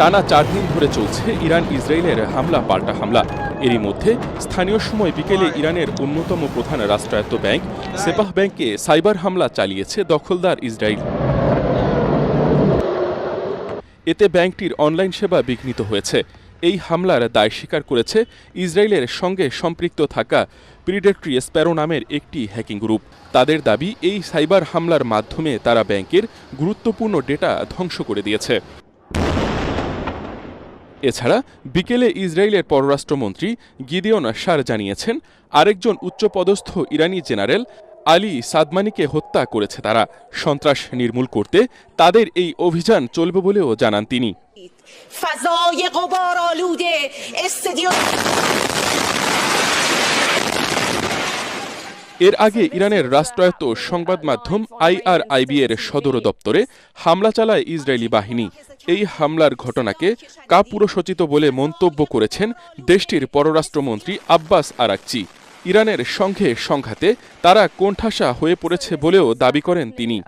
টানা চার দিন ধরে চলছে ইরান ইসরায়েলের হামলা, পাল্টা হামলা। এরই মধ্যে স্থানীয় সময় বিকেলে ইরানের অন্যতম প্রধান রাষ্ট্রায়ত্ত ব্যাংক সেপাহ ব্যাংকে সাইবার হামলা চালিয়েছে দখলদার ইসরায়েল। এতে ব্যাংকটির অনলাইন সেবা বিঘ্নিত হয়েছে। এই হামলার দায় স্বীকার করেছে ইসরায়েলের সঙ্গে সম্পৃক্ত থাকা প্রিডেট্রি স্প্যারো নামের একটি হ্যাকিং গ্রুপ। তাদের দাবি, এই সাইবার হামলার মাধ্যমে তারা ব্যাংকের গুরুত্বপূর্ণ ডেটা ধ্বংস করে দিয়েছে। এছাড়া বিকেলে ইসরায়েলের পররাষ্ট্রমন্ত্রী গিদিয়ন শার জানিয়েছেন, আরেকজন উচ্চপদস্থ ইরানি জেনারেল আলী সাদমানিকে হত্যা করেছে তারা। সন্ত্রাস নির্মূল করতে তাদের এই অভিযান চলবে বলেও জানান তিনি। এর আগে ইরানের রাষ্ট্রায়ত্ত সংবাদ মাধ্যম আইআরআইবি এর সদর দপ্তরে হামলা চালায় ইসরায়েলি বাহিনী। এই হামলার ঘটনাকে কাপুরসচিত বলে মন্তব্য করেছেন দেশটির পররাষ্ট্রমন্ত্রী আব্বাস আরাকচি। ইরানের সঙ্গে সংঘাতে তারা কোণঠাসা হয়ে পড়েছে বলেও দাবি করেন তিনি।